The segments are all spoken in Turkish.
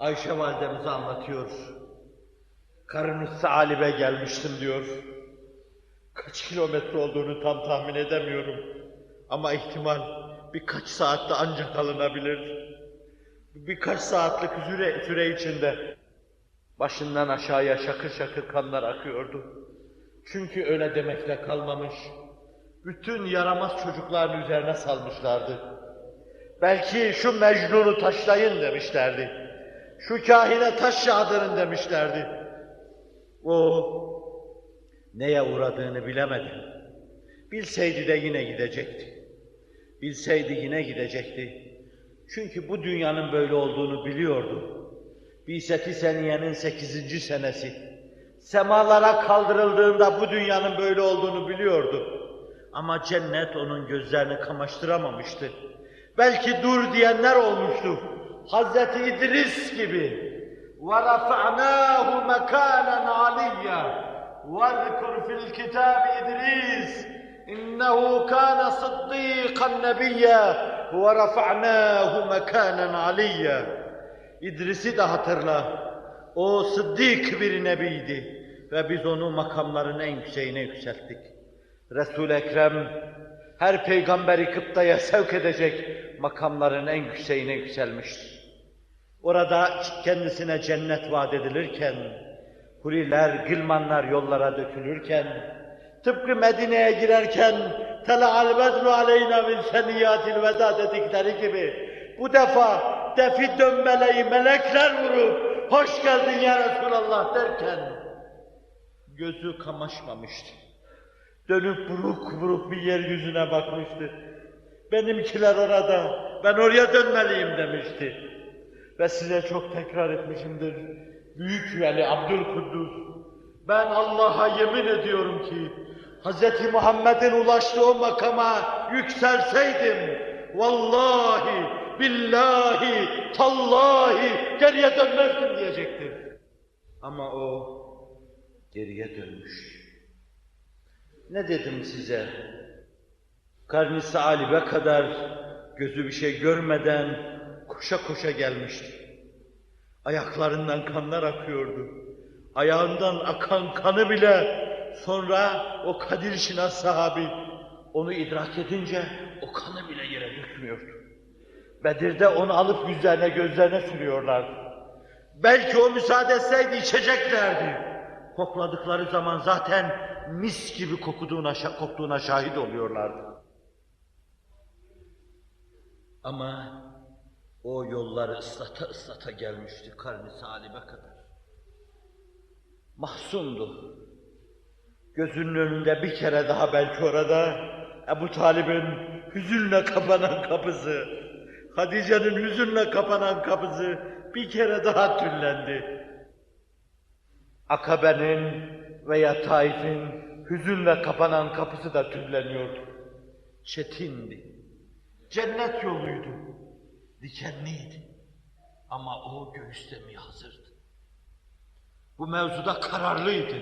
Ayşe validemize anlatıyor. Karın Salibe gelmiştim diyor. Kaç kilometre olduğunu tam tahmin edemiyorum. Ama ihtimal birkaç saatte ancak alınabilir. Birkaç saatlik süre, süre içinde başından aşağıya şakır şakır kanlar akıyordu. Çünkü öyle demekle kalmamış. Bütün yaramaz çocukların üzerine salmışlardı. Belki şu Mecnun'u taşlayın demişlerdi. Şu kahine taş yağdırın demişlerdi. O neye uğradığını bilemedi. Bilseydi de yine gidecekti. Bilseydi yine gidecekti. Çünkü bu dünyanın böyle olduğunu biliyordu. Biseti Seniye'nin sekizinci senesi. Semalara kaldırıldığında bu dünyanın böyle olduğunu biliyordu. Ama cennet onun gözlerini kamaştıramamıştı. Belki dur diyenler olmuştu. Hazreti İdris gibi. وَرَفَعْنَاهُ مَكَانًا عَلِيًّا وَاذْكُرْ فِي الْكِتَابِ إِدْرِيسَ إِنَّهُ كَانَ صِدِّيقًا نَبِيًّا وَرَفَعْنَاهُ مَكَانًا عَلِيًّا İdris'i de hatırla. O sıddık bir nebiydi ve biz onu makamların en yükseğine yükselttik. Resul-i Ekrem her peygamberi kıptaya sevk edecek makamların en yükseğine yükselmiştir. Orada kendisine cennet vaat edilirken, huriler, gılmanlar yollara dökülürken, tıpkı Medine'ye girerken tela'al bedru aleyna min seniyyatil veda dedikleri gibi bu defa defi dönmeleyi melekler vurup hoş geldin ya Resulallah derken gözü kamaşmamıştı. Dönüp buruk buruk bir yeryüzüne bakmıştı. Benimkiler orada, ben oraya dönmeliyim demişti. Ve size çok tekrar etmişimdir. Büyük Veli Abdülkuddus, ben Allah'a yemin ediyorum ki, Hz. Muhammed'in ulaştığı makama yükselseydim, vallahi, billahi, tallahi geriye dönmezdim diyecektir. Ama o geriye dönmüş. Ne dedim size? Karni salibe kadar gözü bir şey görmeden koşa koşa gelmişti. Ayaklarından kanlar akıyordu. Ayağından akan kanı bile sonra o Kadir Şinas sahabi onu idrak edince o kanı bile yere dökmüyordu. Bedir'de onu alıp yüzlerine gözlerine sürüyorlardı. Belki o müsaade etseydi içeceklerdi. Kokladıkları zaman zaten mis gibi kokuduğuna, koktuğuna şahit oluyorlardı. Ama o yolları ıslata ıslata gelmişti karni salibe kadar. Mahzundu. Gözünün önünde bir kere daha belki orada Ebu Talib'in hüzünle kapanan kapısı, Hatice'nin hüzünle kapanan kapısı bir kere daha tüllendi. Akabe'nin veya Taif'in hüzünle kapanan kapısı da tülleniyordu. Çetindi. Cennet yoluydu. Dikenliydi. Ama o göğüslemeye hazırdı. Bu mevzuda kararlıydı.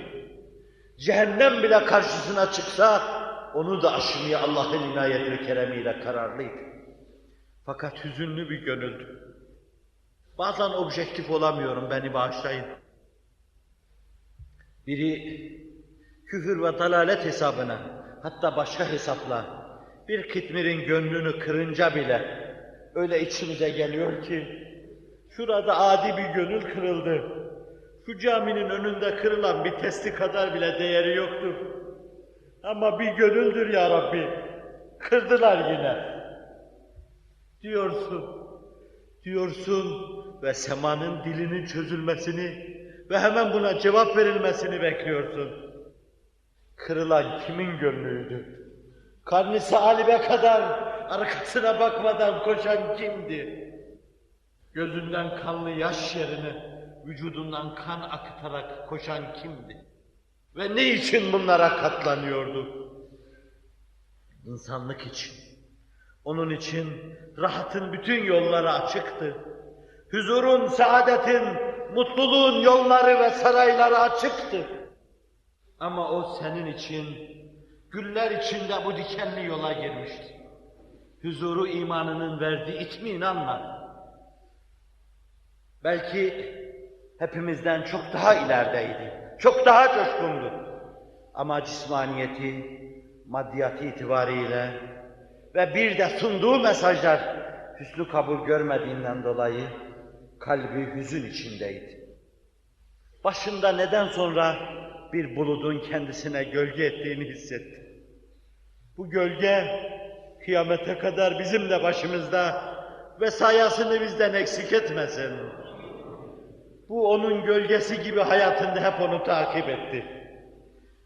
Cehennem bile karşısına çıksa onu da aşmaya Allah'ın inayet ve keremiyle kararlıydı. Fakat hüzünlü bir gönüldü. Bazen objektif olamıyorum, beni bağışlayın. Biri küfür ve dalalet hesabına, hatta başka hesapla bir kitmirin gönlünü kırınca bile öyle içimize geliyor ki şurada adi bir gönül kırıldı. Şu caminin önünde kırılan bir testi kadar bile değeri yoktur. Ama bir gönüldür ya Rabbi. Kırdılar yine. Diyorsun, diyorsun ve semanın dilinin çözülmesini ve hemen buna cevap verilmesini bekliyorsun. Kırılan kimin gönlüydü? Karnı salibe kadar arkasına bakmadan koşan kimdi? Gözünden kanlı yaş yerine vücudundan kan akıtarak koşan kimdi? Ve ne için bunlara katlanıyordu? İnsanlık için. Onun için rahatın bütün yolları açıktı. Huzurun, saadetin, mutluluğun yolları ve sarayları açıktı. Ama o senin için, güller içinde bu dikenli yola girmişti. Huzuru imanının verdiği itminanla. Belki hepimizden çok daha ilerideydi. Çok daha coşkundu. Ama cismaniyeti, maddiyatı itibariyle ve bir de sunduğu mesajlar hüsnü kabul görmediğinden dolayı kalbi hüzün içindeydi. Başında neden sonra bir buludun kendisine gölge ettiğini hissetti. Bu gölge kıyamete kadar bizim de başımızda ve sayasını bizden eksik etmesin. Bu onun gölgesi gibi hayatında hep onu takip etti.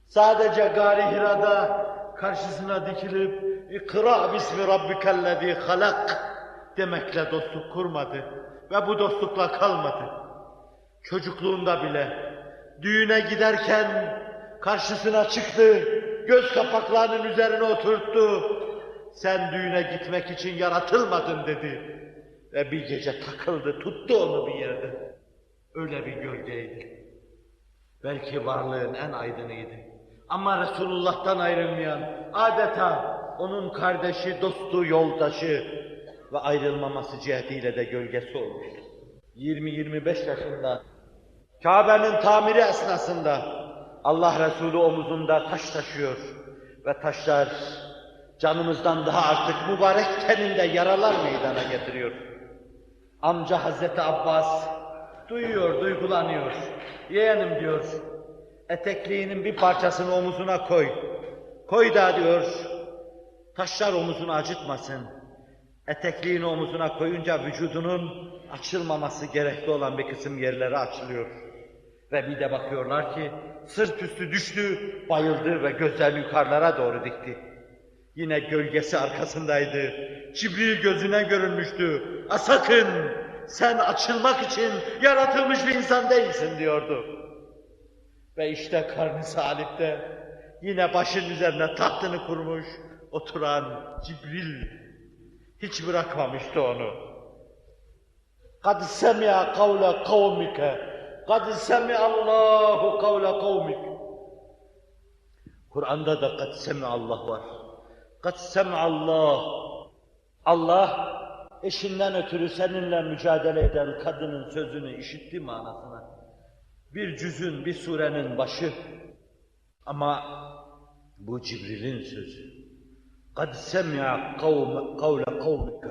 Sadece Gari Hira'da karşısına dikilip İkra bismi rabbikellezi halak demekle dostluk kurmadı ve bu dostlukla kalmadı. Çocukluğunda bile düğüne giderken karşısına çıktı, göz kapaklarının üzerine oturttu. Sen düğüne gitmek için yaratılmadın dedi. Ve bir gece takıldı, tuttu onu bir yerde. Öyle bir gölgeydi. Belki varlığın en aydınıydı. Ama Resulullah'tan ayrılmayan, adeta onun kardeşi, dostu, yoldaşı ve ayrılmaması cihetiyle de gölgesi olmuştu. 20-25 yaşında Kabe'nin tamiri esnasında Allah Resulü omuzunda taş taşıyor ve taşlar canımızdan daha artık mübarek teninde yaralar meydana getiriyor. Amca Hazreti Abbas duyuyor, duygulanıyor. Yeğenim diyor, etekliğinin bir parçasını omuzuna koy. Koy da diyor, taşlar omuzunu acıtmasın. Etekliğini omuzuna koyunca vücudunun açılmaması gerekli olan bir kısım yerleri açılıyor. Ve bir de bakıyorlar ki sırt üstü düştü, bayıldı ve gözlerini yukarılara doğru dikti. Yine gölgesi arkasındaydı. Cibril gözüne görünmüştü. A sakın sen açılmak için yaratılmış bir insan değilsin diyordu. Ve işte karnı salipte yine başın üzerine tahtını kurmuş oturan Cibril hiç bırakmamıştı onu. قَدْ سَمِعَ قَوْلَ قَوْمِكَ قَدْ سَمِعَ اللّٰهُ قَوْلَ قَوْمِكَ Kur'an'da da قَدْ سَمِعَ Allah var. قَدْ سَمِعَ Allah Allah eşinden ötürü seninle mücadele eden kadının sözünü işitti manasına. Bir cüzün, bir surenin başı. Ama bu Cibril'in sözü. قَدْ سَمِعَ قَوْلَ قَوْمِكَ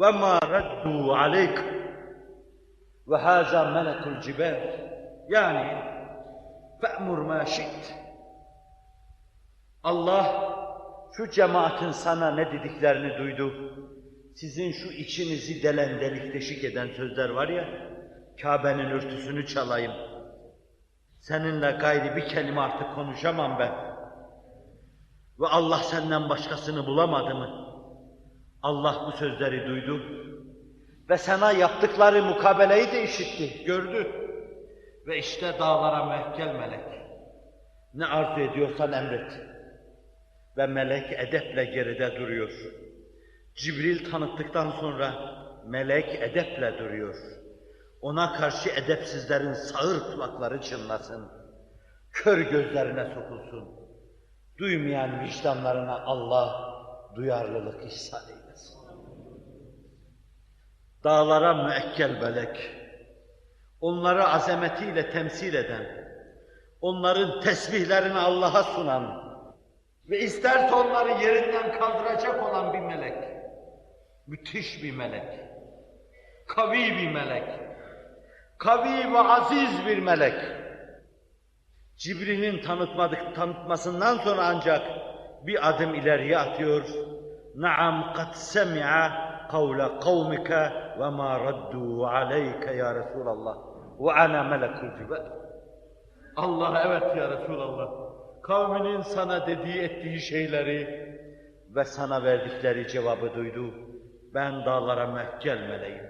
وَمَا رَدُّوا عَلَيْكَ وَهَذَا مَلَكُ الْجِبَالِ Yani فَأْمُرْ مَا شِئْتِ Allah şu cemaatin sana ne dediklerini duydu. Sizin şu içinizi delen delik deşik eden sözler var ya, Kabe'nin örtüsünü çalayım. Seninle gayri bir kelime artık konuşamam ben. Ve Allah senden başkasını bulamadı mı? Allah bu sözleri duydu ve sana yaptıkları mukabeleyi de işitti, gördü. Ve işte dağlara mehkel melek. Ne arzu ediyorsan emret. Ve melek edeple geride duruyor. Cibril tanıttıktan sonra melek edeple duruyor. Ona karşı edepsizlerin sağır kulakları çınlasın. Kör gözlerine sokulsun. Duymayan vicdanlarına Allah duyarlılık ihsan eylesin. Dağlara müekkel melek, onları azametiyle temsil eden, onların tesbihlerini Allah'a sunan ve isterse onları yerinden kaldıracak olan bir melek. Müthiş bir melek. Kavi bir melek. Kavi ve aziz bir melek. Cibril'in tanıtmadık, tanıtmasından sonra ancak bir adım ileriye atıyor. Naam kad semi'a kavle kavmike ve ma raddu aleyke ya Resulallah. Ve ana melekul cibel. Allah evet ya Resulallah. Kavminin sana dediği ettiği şeyleri ve sana verdikleri cevabı duydu. Ben dağlara mehkel meleğim.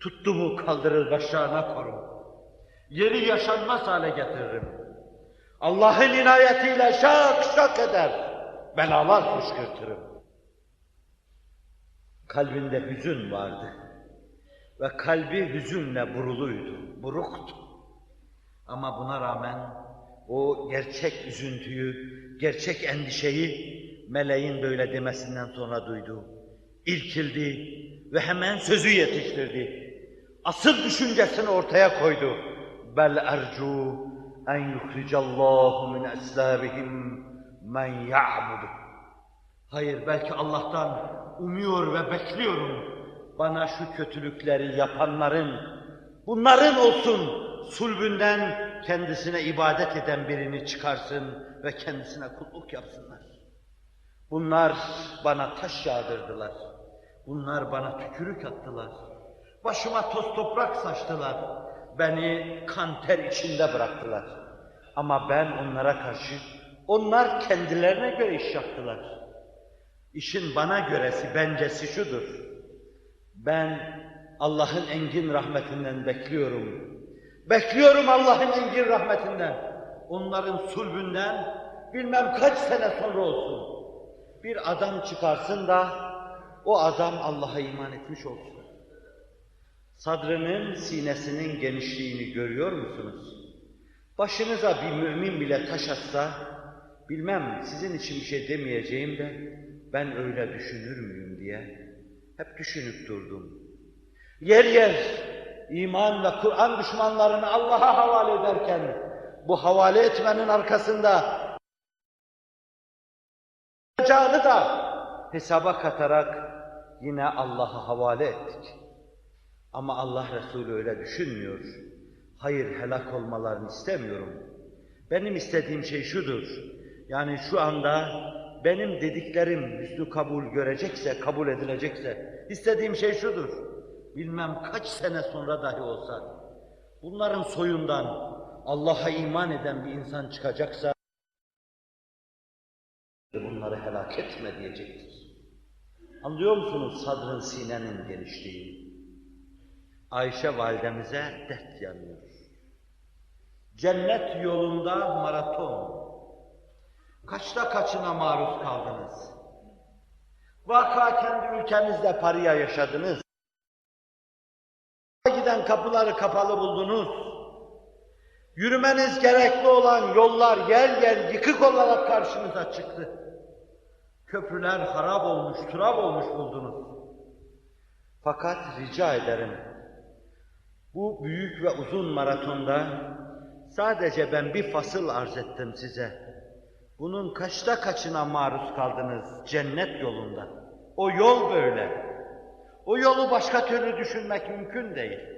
Tuttu mu kaldırır başlarına korum. Yeri yaşanmaz hale getiririm. Allah'ın inayetiyle şak şak eder. Belalar fışkırtırım. Kalbinde hüzün vardı. Ve kalbi hüzünle buruluydu, buruktu. Ama buna rağmen o gerçek üzüntüyü, gerçek endişeyi meleğin böyle demesinden sonra duydu. İrkildi ve hemen sözü yetiştirdi. asıl düşüncesini ortaya koydu. Bel ercu en yuhricallahu min eslabihim men ya'budu. Hayır belki Allah'tan umuyor ve bekliyorum. Bana şu kötülükleri yapanların, bunların olsun sulbünden kendisine ibadet eden birini çıkarsın ve kendisine kulluk yapsınlar. Bunlar bana taş yağdırdılar. Bunlar bana tükürük attılar. Başıma toz toprak saçtılar. Beni kan ter içinde bıraktılar. Ama ben onlara karşı, onlar kendilerine göre iş yaptılar. İşin bana göresi, bencesi şudur. Ben Allah'ın engin rahmetinden bekliyorum. Bekliyorum Allah'ın engin rahmetinden. Onların sulbünden bilmem kaç sene sonra olsun. Bir adam çıkarsın da o adam Allah'a iman etmiş olsun. Sadrının sinesinin genişliğini görüyor musunuz? Başınıza bir mümin bile taş atsa, bilmem sizin için bir şey demeyeceğim de ben öyle düşünür müyüm diye hep düşünüp durdum. Yer yer iman ve Kur'an düşmanlarını Allah'a havale ederken bu havale etmenin arkasında olacağını da hesaba katarak yine Allah'a havale ettik. Ama Allah Resulü öyle düşünmüyor. Hayır helak olmalarını istemiyorum. Benim istediğim şey şudur. Yani şu anda benim dediklerim hüsnü kabul görecekse, kabul edilecekse, istediğim şey şudur. Bilmem kaç sene sonra dahi olsa, bunların soyundan Allah'a iman eden bir insan çıkacaksa, bunları helak etme diyecektir. Anlıyor musunuz sadrın sinenin genişliği? Ayşe validemize dert yanıyor. Cennet yolunda maraton. Kaçta kaçına maruz kaldınız? Vaka kendi ülkenizde paraya yaşadınız. Kapıları kapalı buldunuz. Yürümeniz gerekli olan yollar yer yer yıkık olarak karşınıza çıktı. Köprüler harap olmuş, turap olmuş buldunuz. Fakat rica ederim, bu büyük ve uzun maratonda sadece ben bir fasıl arz ettim size. Bunun kaçta kaçına maruz kaldınız cennet yolunda? O yol böyle. O yolu başka türlü düşünmek mümkün değil.